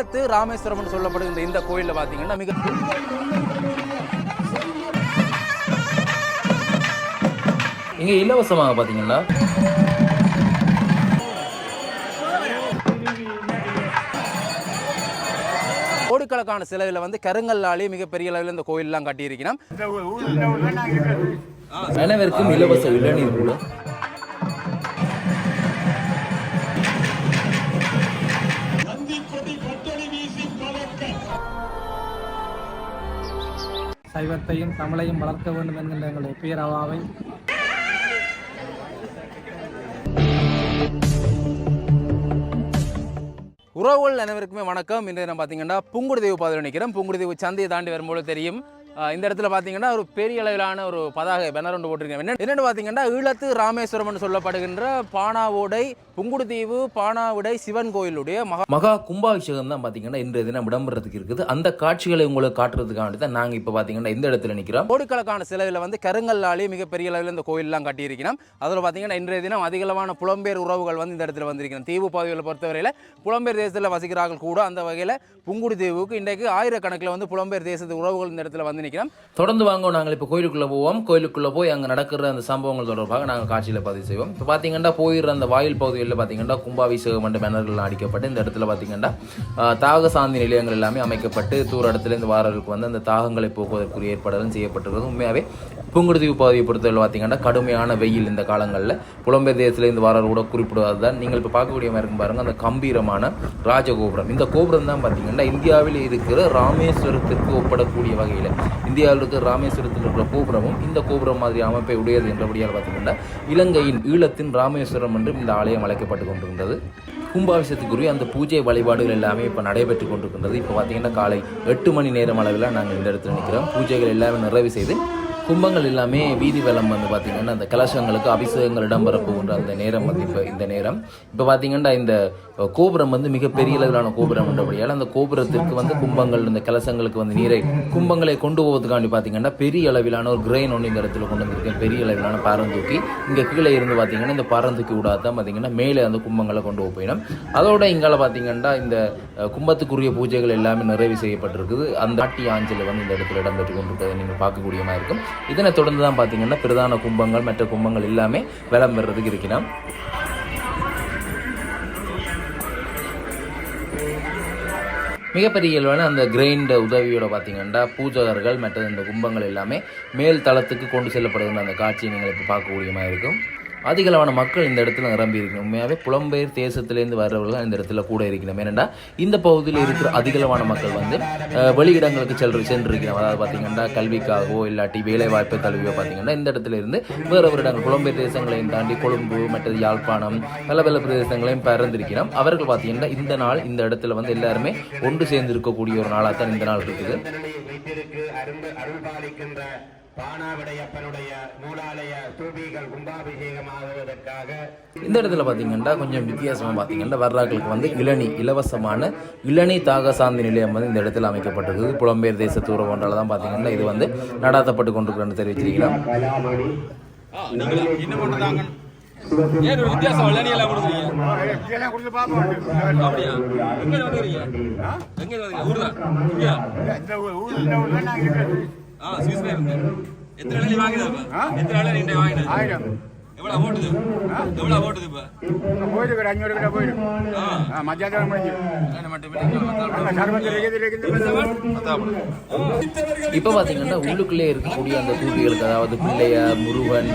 ஈழத்து ராமேஸ்வரம்னு சொல்லப்படுகின்ற இந்த கோயிலில் பார்த்தீங்கன்னா மிக இங்கே இலவசமாக பார்த்தீங்கன்னா கோடிக்கணக்கான செலவில் வந்து கருங்கல்லாலே மிகப்பெரிய அளவில் இந்த கோயிலெலாம் கட்டியிருக்கிறோம் அனைவருக்கும் இலவச இளநீர் கூட சைவத்தையும் தமிழையும் வளர்க்க வேண்டும் என்கின்ற எங்களுடைய பேரவாவை உறவுகள் அனைவருக்குமே வணக்கம். இன்றைய நம்ம பார்த்தீங்கன்னா புங்குடுதீவு பாதையில் நிற்கிறோம். புங்குடுதீவு சந்தையை தாண்டி வரும்போது தெரியும் இந்த இடத்துல பார்த்தீங்கன்னா ஒரு பெரிய அளவிலான ஒரு பதாகை பேனர் ஒன்று போட்டிருக்கேன் என்ன என்னென்னு பார்த்தீங்கன்னா ஈழத்து ராமேஸ்வரம்னு சொல்லப்படுகின்ற பானாவோடை புங்குடுதீவு பானாவுடை சிவன் கோயிலுடைய மகா மகா கும்பாபிஷேகம் தான் பார்த்தீங்கன்னா இன்றைய தினம் இடம்பெறதுக்கு இருக்குது. அந்த காட்சிகளை உங்களுக்கு காட்டுறதுக்காண்டி தான் நாங்கள் இப்போ பார்த்தீங்கன்னா இந்த இடத்துல நிற்கிறோம் கோடிக்கணக்கான செலவில் வந்து கருங்கல்லாலே மிகப்பெரிய அளவில் இந்த கோயிலெலாம் கட்டியிருக்கிறோம். அதில் பார்த்தீங்கன்னா இன்றைய தினம் அதிகளவான புலம்பெயர் உறவுகள் வந்து இந்த இடத்துல வந்திருக்கிறோம். தீவு பகுதிகளை பொறுத்தவரையில் புலம்பெயர் தேசத்தில் வசிக்கிறார்கள் கூட அந்த வகையில் புங்குடுதீவுக்கு இன்றைக்கு ஆயிரக்கணக்கில் வந்து புலம்பெயர் தேசத்து உறவுகள் இந்த இடத்துல வந்து நிற்கிறோம் தொடர்ந்து வாங்க நாங்கள் இப்போ கோயிலுக்குள்ளே போவோம். கோயிலுக்குள்ளே போய் அங்கே நடக்கிற அந்த சம்பவங்கள் தொடர்பாக நாங்கள் காட்சியில் பதிவு செய்வோம். இப்போ பார்த்தீங்கன்னா போயிடுற அந்த வாயில் பகுதிகளில் பார்த்தீங்கன்னா கும்பாபிஷேகம் என்ற பேனர்கள் அடிக்கப்பட்டு இந்த இடத்துல பார்த்தீங்கன்னா தாக சாந்தி நிலையங்கள் எல்லாமே அமைக்கப்பட்டு தூர இடத்துல இந்த வாரர்களுக்கு வந்து அந்த தாகங்களை போக்குவதற்குரிய ஏற்பாடுகளும் செய்யப்பட்டிருக்கிறது. உண்மையாகவே புங்குடுதீவு பகுதியை பொறுத்தவரை பார்த்தீங்கன்னா கடுமையான வெயில் இந்த காலங்களில். புலம்பெயர் தேசத்தில் இந்த வாரர் கூட குறிப்பிடுவது தான் நீங்கள் இப்போ பார்க்கக்கூடிய மாதிரி இருக்கும் அந்த கம்பீரமான ராஜகோபுரம். இந்த கோபுரம் தான் பார்த்தீங்கன்னா இந்தியாவில் இருக்கிற ராமேஸ்வரத்திற்கு ஒப்பிடக்கூடிய வகையில் இந்தியாவில் இருக்கிற ராமேஸ்வரத்தில் இருக்கிற கோபுரமும் இந்த கோபுரம் மாதிரி அமைப்பை உடையது என்றபடியால் பார்த்தீங்கன்னா இலங்கையின் ஈழத்தின் ராமேஸ்வரம் என்றும் இந்த ஆலயம் அழைக்கப்பட்டு கொண்டிருந்தது. கும்பாபிஷேகத்துக்குரிய அந்த பூஜை வழிபாடுகள் எல்லாமே இப்போ நடைபெற்று கொண்டிருக்கின்றது. இப்போ பார்த்தீங்கன்னா காலை எட்டு மணி நேரம் அளவில் நாங்கள் இந்த இடத்துல நிற்கிறோம். பூஜைகள் எல்லாமே நிறைவு செய்து கும்பங்கள் எல்லாமே வீதி வளம் வந்து பார்த்தீங்கன்னா அந்த கலசங்களுக்கு அபிஷேகங்கள் இடம்பெற போகின்ற அந்த நேரம் வந்து இப்போ இந்த நேரம். இப்போ பார்த்தீங்கன்னா இந்த கோபுரம் வந்து மிகப்பெரிய அளவிலான கோபுரம் என்றபடியால் அந்த கோபுரத்திற்கு வந்து கும்பங்கள் இந்த கலசங்களுக்கு வந்து நீரை கும்பங்களை கொண்டு போவதுக்காண்டி பார்த்தீங்கன்னா பெரிய அளவிலான ஒரு கிரெயின் ஒன்று இந்த இடத்துல கொண்டு வந்திருக்கேன் பெரிய அளவிலான பாரந்தூக்கி இங்கே கீழே இருந்து பார்த்தீங்கன்னா இந்த பாரந்தூக்கி விடாதான் தான் பார்த்தீங்கன்னா மேலே அந்த கும்பங்களை கொண்டு போயிடும். அதோட இங்கால பார்த்தீங்கன்னா இந்த கும்பத்துக்குரிய பூஜைகள் எல்லாமே நிறைவு செய்யப்பட்டிருக்குது. அந்த ஆட்டி ஆஞ்சல் வந்து இந்த இடத்துல இடம்பெற்று கொண்டிருக்கிறதை நீங்கள் பார்க்கக்கூடிய மாதிரி இருக்கும். இதனை தொடர்ந்து தான் பார்த்தீங்கன்னா பிரதான கும்பங்கள் மற்ற கும்பங்கள் எல்லாமே விளம் பெறதுக்கு இருக்கிறோம் மிகப்பெரிய இயல்பான அந்த கிரைண்ட் உதவியோட பார்த்தீங்கன்னா பூஜகர்கள் மற்ற இந்த கும்பங்கள் எல்லாமே மேல் தளத்துக்கு கொண்டு செல்லப்படுகின்ற அந்த காட்சியை நீங்கள் இப்போ பார்க்கக்கூடியமாக இருக்கும். அதிகளவான மக்கள் இந்த இடத்துல நிரம்பி இருக்கணும் உண்மையாகவே புலம்பெயர் தேசத்திலேருந்து வர்றவர்கள் தான் இந்த இடத்துல கூட இருக்கணும் ஏனெண்டா இந்த பகுதியில் இருக்கிற அதிகளவான மக்கள் வந்து வெளியிடங்களுக்கு சென்று சென்றிருக்கிறோம் அதாவது பார்த்தீங்கன்னா கல்விக்காகவோ இல்லாட்டி வேலைவாய்ப்பு தழுவியோ கல்வியோ பார்த்தீங்கன்னா இந்த இடத்துல இருந்து வேறு ஒரு இடங்கள் புலம்பெயர் தேசங்களையும் தாண்டி கொழும்பு மற்றது யாழ்ப்பாணம் பல பல பிரதேசங்களையும் பறந்திருக்கிறோம் அவர்கள் பார்த்தீங்கன்னா இந்த நாள் இந்த இடத்துல வந்து எல்லாருமே ஒன்று சேர்ந்து இருக்கக்கூடிய ஒரு நாளாக தான் இந்த நாள் இருக்குது. பானாவிடையப்பனுடைய நூலாலய ஸ்தூபிகள் கும்பாபிஷேகமாகுவதற்காக இந்த இடத்துல பார்த்தீங்கன்னா கொஞ்சம் வித்தியாசமாக பார்த்தீங்கன்னா வர்றாக்களுக்கு வந்து இளநி இலவசமான இளநி தாக சாந்தி நிலையம் வந்து இந்த இடத்துல அமைக்கப்பட்டிருக்குது. புலம்பெயர் தேச தூர ஒன்றால் தான் பார்த்தீங்கன்னா இது வந்து நடாத்தப்பட்டு கொண்டிருக்கிறேன்னு தெரிவிச்சிருக்கிறோம். கலாமணி ஏன் ஒரு வித்தியாசம் வெள்ளனி எல்லாம் கொடுக்குறீங்க? அப்படியா? எங்க வந்துக்கிறீங்க எங்க வந்துக்கிறீங்க ஊர் தான் இங்கயா ஆ எத்தனை வாங்கினது இப்ப எத்தனை வெள்ளி நீங்க வாங்கினது? எவ்வளவு ஓட்டுது? எவ்வளவு ஓட்டுது இப்ப? போயிருக்கு அஞ்சூறு கிலோ போயிருக்கு ஆ. மத்தியானம் முடிஞ்சு என்ன மட்டும் வெளியே மத்தாப்பு. சர்வத்தில் இருக்குது மத்தாப்பு. இப்போ பார்த்தீங்கன்னா உள்ளுக்குள்ளே இருக்கக்கூடிய அந்த தூபிகளுக்கு அதாவது பிள்ளையார் முருகன்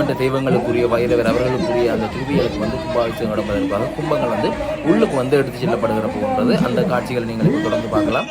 மற்ற தெய்வங்களுக்குரிய வைரவர் அவர்களுக்குரிய அந்த தூபிகளுக்கு வந்து கும்பாபிஷேகம் நடப்பதற்காக கும்பங்கள் வந்து உள்ளுக்கு வந்து எடுத்து செல்லப்படுகிற போன்றது. அந்த காட்சிகளை நீங்கள் இப்போ தொடர்ந்து பார்க்கலாம்.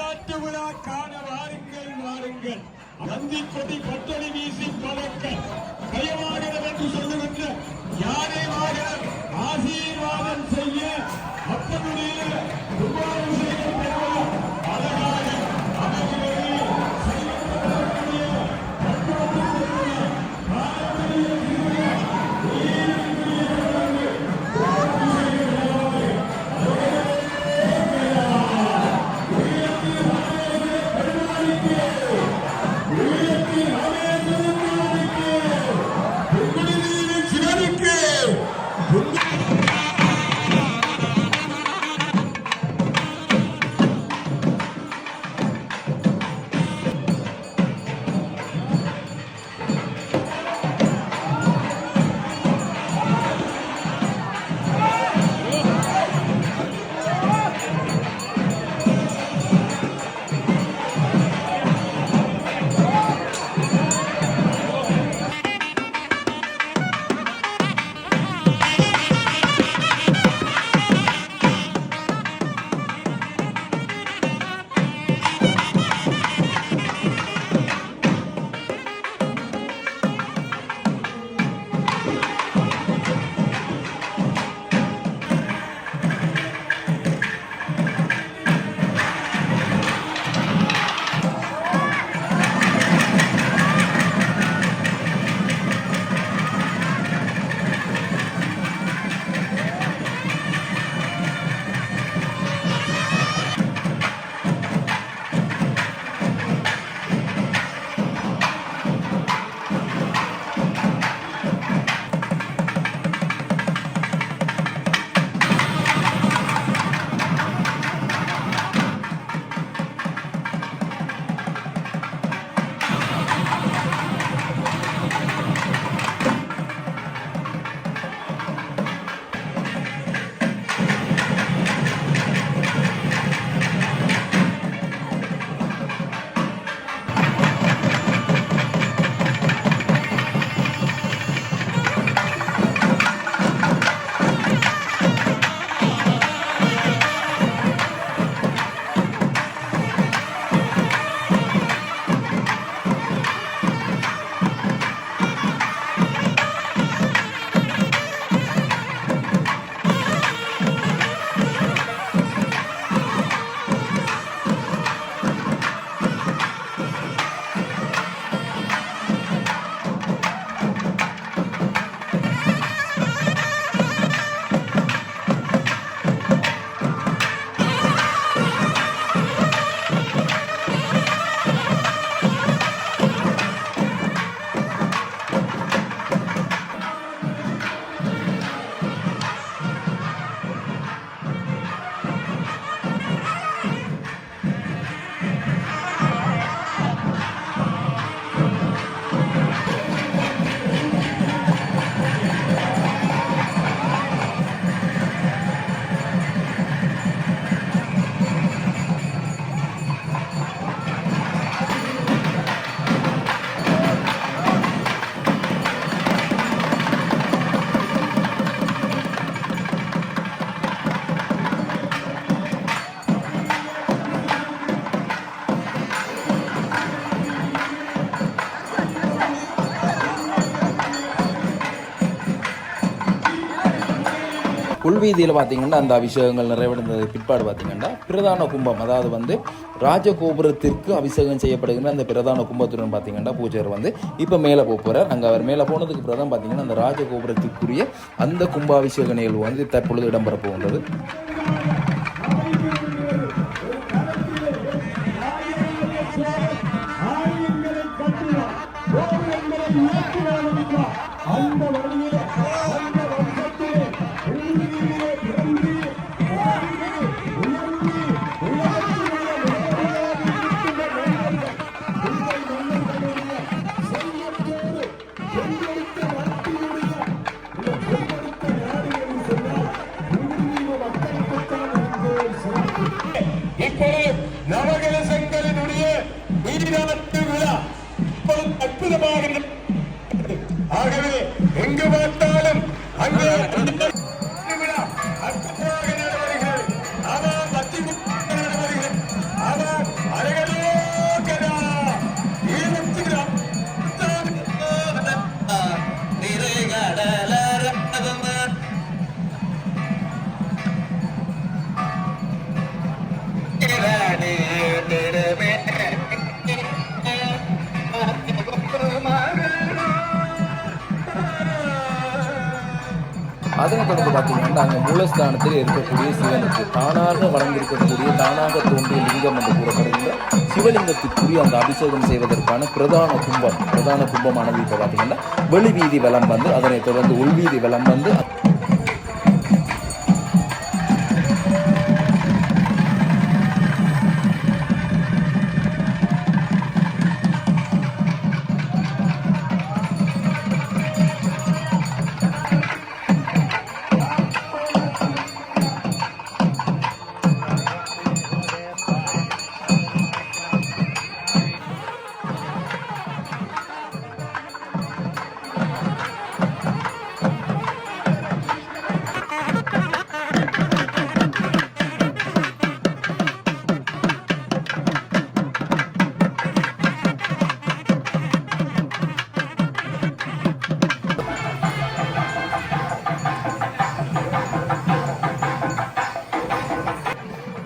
வீதியில் பார்த்தீங்கன்னா அந்த அபிஷேகங்கள் நிறைவடைந்தது பிற்பாடு பார்த்தீங்கன்னா பிரதான கும்பம் அதாவது வந்து ராஜகோபுரத்திற்கு அபிஷேகம் செய்யப்படுகின்ற அந்த பிரதான கும்பத்துடன் பார்த்தீங்கன்னா பூஜையர் வந்து இப்போ மேலே போக போகிறார் அங்கே அவர் மேலே போனதுக்கு பிறகு பார்த்தீங்கன்னா அந்த ராஜகோபுரத்திற்குரிய அந்த கும்பாபிஷேக நிகழ்வு வந்து தற்பொழுது இடம்பெற போகின்றது. மூலஸ்தானத்தில் இருக்கக்கூடிய சிவனுக்கு தானாக வளர்ந்திருக்கக்கூடிய தானாக தோன்றிய லிங்கம் என்று கூறப்படுகின்ற சிவலிங்கத்துக்குரிய அந்த அபிஷேகம் செய்வதற்கான பிரதான கும்பம் பிரதான கும்பமானது இப்போ பார்த்தீங்கன்னா வெளிவீதி வளம் வந்து அதனைத் தொடர்ந்து உள்வீதி வளம் வந்து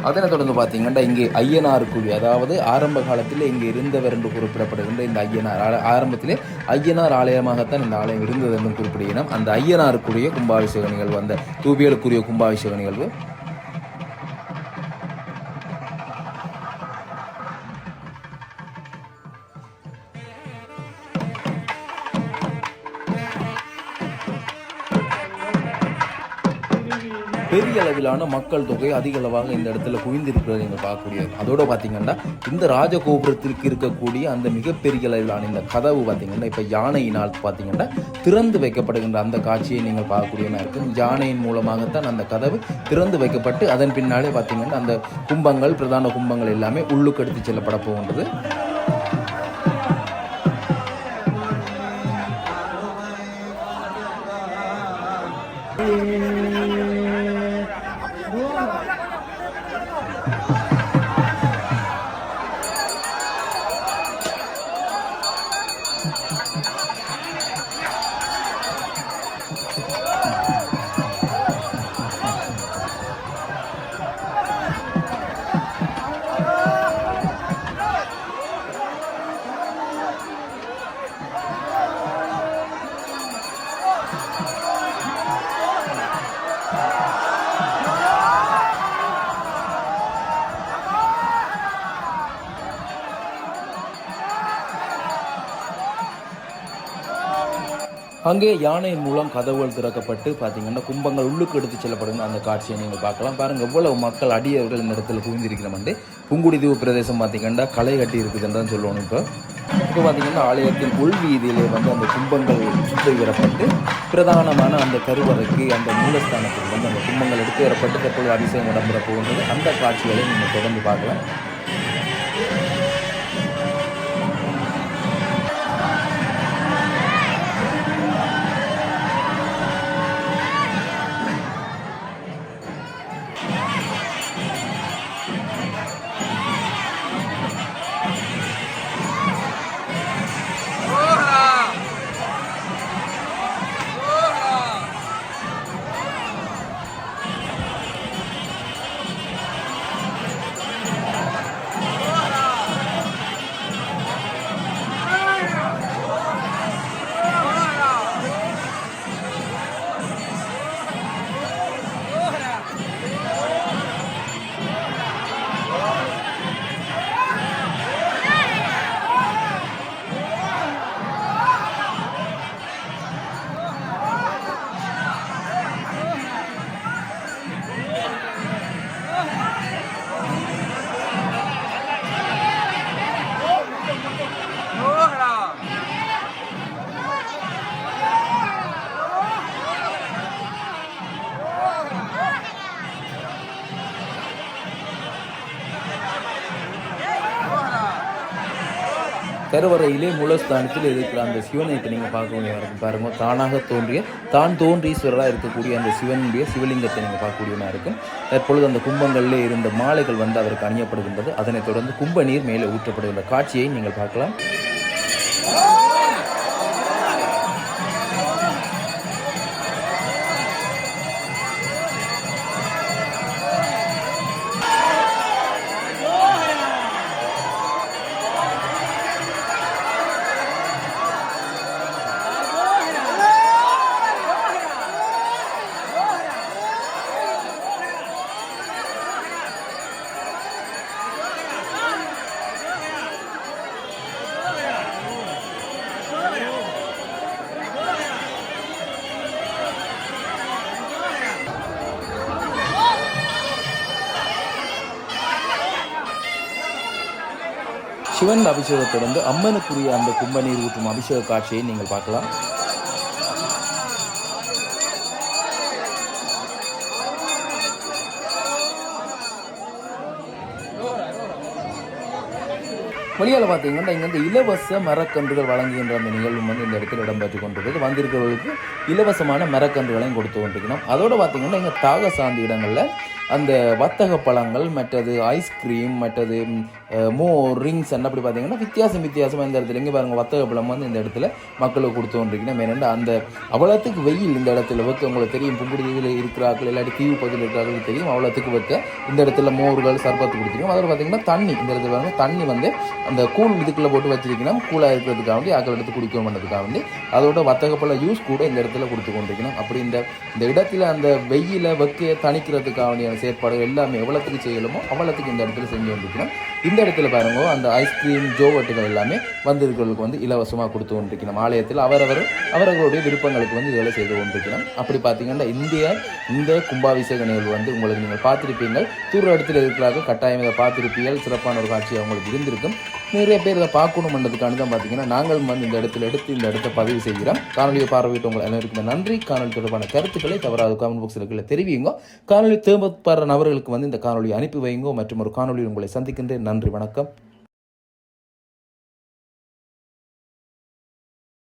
அதனைத் தொடர்ந்து பார்த்தீங்கன்னா இங்கே ஐயனார் குழி அதாவது ஆரம்ப காலத்தில் இங்கே இருந்தவர் என்று குறிப்பிடப்படுகின்ற இந்த ஐயனார் ஆரம்பத்திலே ஐயனார் ஆலயமாகத்தான் இந்த ஆலயம் இருந்தது என்றும் குறிப்பிடுகிறோம் அந்த ஐயனாருக்குரிய கும்பாபிஷேக நிகழ்வு அந்த தூபியலுக்குரிய கும்பாபிஷேக நிகழ்வு அளவிலான மக்கள் தொகை அதிக அளவாக இந்த இடத்துல குவிந்திருக்கிறதை நீங்கள் பார்க்கக்கூடியது. அதோட பார்த்தீங்கன்னா இந்த ராஜகோபுரத்திற்கு இருக்கக்கூடிய அந்த மிகப்பெரிய அளவிலான இந்த கதவு பார்த்தீங்கன்னா இப்போ யானையினால் பார்த்தீங்கன்னா திறந்து வைக்கப்படுகின்ற அந்த காட்சியை நீங்கள் பார்க்கக்கூடியதாக இருக்கும். யானையின் மூலமாகத்தான் அந்த கதவு திறந்து வைக்கப்பட்டு அதன் பின்னாலே பார்த்தீங்கன்னா அந்த கும்பங்கள் பிரதான கும்பங்கள் எல்லாமே உள்ளுக்கு எடுத்து செல்லப்பட போகின்றது. அங்கே யானை மூலம் கதவுகள் திறக்கப்பட்டு பார்த்தீங்கன்னா கும்பங்கள் உள்ளுக்கு எடுத்து செல்லப்படுங்க அந்த காட்சியை நீங்கள் பார்க்கலாம். பாருங்க எவ்வளவு மக்கள் அடியவர்கள் இந்த இடத்துல குவிந்திருக்கிறோம் புங்குடிதீவு பிரதேசம் பார்த்தீங்கன்னா களை கட்டி இருக்குதுன்னு தான் சொல்லணும் இப்போ. இப்போ பார்த்தீங்கன்னா ஆலயத்தின் உள் வீதியிலே வந்து அந்த கும்பங்கள் சுற்றி வரப்பட்டு பிரதானமான அந்த கருவறைக்கு அந்த மூலஸ்தானத்துக்கு வந்து அந்த கும்பங்கள் எடுத்து வரப்பட்டு தற்போது அபிஷேகம் இடம்பெற போகின்றது. அந்த காட்சிகளை நீங்கள் தொடர்ந்து பார்க்கலாம். கருவறையிலே மூலஸ்தானத்தில் இருக்கிற அந்த சிவனை இப்போ நீங்கள் பார்க்க முடியும் இருக்கும் பாருங்க. தானாக தோன்றிய தான் தோன்றீஸ்வரராக இருக்கக்கூடிய அந்த சிவனுடைய சிவலிங்கத்தை நீங்கள் பார்க்கக்கூடியவனாக இருக்கும். தற்பொழுது அந்த கும்பங்களிலே இருந்த மாலைகள் வந்து அவருக்கு அணியப்படுகின்றது. அதனைத் தொடர்ந்து கும்ப நீர் மேலே ஊற்றப்படுகின்ற காட்சியை நீங்கள் பார்க்கலாம். சிவன் அபிஷேகத்தை தொடர்ந்து அம்மனுக்குரிய அந்த கும்பநீர் ஊற்றும் அபிஷேக காட்சியை நீங்கள் பார்க்கலாம். மொழியால் பார்த்தீங்கன்னா இங்கே வந்து இலவச மரக்கன்றுகள் வழங்குகின்ற அந்த நிகழ்வு வந்து இந்த இடத்துல இடம்பெற்று கொண்டிருக்குது வந்திருக்கிறவர்களுக்கு இலவசமான மரக்கன்றுகளையும் கொடுத்து கொண்டிருக்கணும் அதோடு பார்த்தீங்கன்னா இங்கே தாக சார்ந்த இடங்களில் அந்த வத்தக பழங்கள் மற்றது ஐஸ்கிரீம் மற்றது மோர் மோ ரிங்ஸ் என்ன அப்படி பார்த்தீங்கன்னா வித்தியாசம் வித்தியாசமாக இந்த இடத்துல இங்கே பாருங்க வத்தக பழம் வந்து இந்த இடத்துல மக்களுக்கு கொடுத்து கொண்டிருக்கணும் அந்த அவ்வளோத்துக்கு வெயில் இந்த இடத்துல வைக்க உங்களுக்கு தெரியும். புங்குடுதீவில் இருக்கிறார்கள் இல்லாட்டி தீவு பகுதியில் இருக்கிறார்கள் தெரியும். அவ்வளோத்துக்கு வைக்க இந்த இடத்துல மோர்கள் சர்பத்து கொடுத்துருக்கோம் அதோட பார்த்தீங்கன்னா தண்ணி இந்த இடத்துல பாருங்கள் தண்ணி வந்து அந்த கூழ் இதுக்குள்ளே போட்டு வச்சிருக்கணும் கூலாக இருக்கிறதுக்காக வேண்டி ஆக்கள் எடுத்து குடிக்கணும் பண்ணுறதுக்காக வேண்டி அதோட வத்தகப்பழ யூஸ் கூட இந்த இடத்துல கொடுத்து கொண்டிருக்கணும் அப்படி இந்த இந்த இடத்துல அந்த வெயில வெக்கையை தணிக்கிறதுக்காக வேண்டிய செயற்பாடுகள் எல்லாமே எவ்வளோத்துக்கு செய்யலுமோ அவ்வளோத்துக்கு இந்த இடத்துல செஞ்சு கொண்டிருக்கணும். இந்த இடத்துல பாருங்க அந்த ஐஸ்கிரீம் ஜோவட்டுகள் எல்லாமே வந்திருக்கிறவர்களுக்கு வந்து இலவசமாக கொடுத்து கொண்டிருக்கணும். ஆலயத்தில் அவரவர் அவரவருடைய விருப்பங்களுக்கு வந்து இதெல்லாம் செய்து கொண்டிருக்கணும். அப்படி பார்த்தீங்கன்னா இந்திய இந்த கும்பாபிஷேக நிகழ்வு வந்து உங்களுக்கு நீங்கள் பார்த்துருப்பீங்கள் தூர இடத்துல இருக்கிறார்கள் கட்டாயம் இதை பார்த்துருப்பீர்கள். சிறப்பான ஒரு காட்சி அவங்களுக்கு இருந்திருக்கும். நிறைய பேர் இதை பார்க்கணுன்றதுக்காண்டி தான் பார்த்தீங்கன்னா நாங்கள் வந்து இந்த இடத்துல எடுத்து இந்த இடத்த பதிவு செய்கிறோம். காணொலியை பார்வையிட்டவங்க அனைவருக்குமே நன்றி. காணொலி தொடர்பான கருத்துக்களை தவறாத காமெண்ட் பாக்ஸில் தெரிவிங்க காணொலி தேவைப்படுற நபர்களுக்கு வந்து இந்த காணொலியை அனுப்பி வைங்கோ மற்றும் ஒரு காணொலியில் உங்களை சந்திக்கின்றேன். நன்றி வணக்கம்.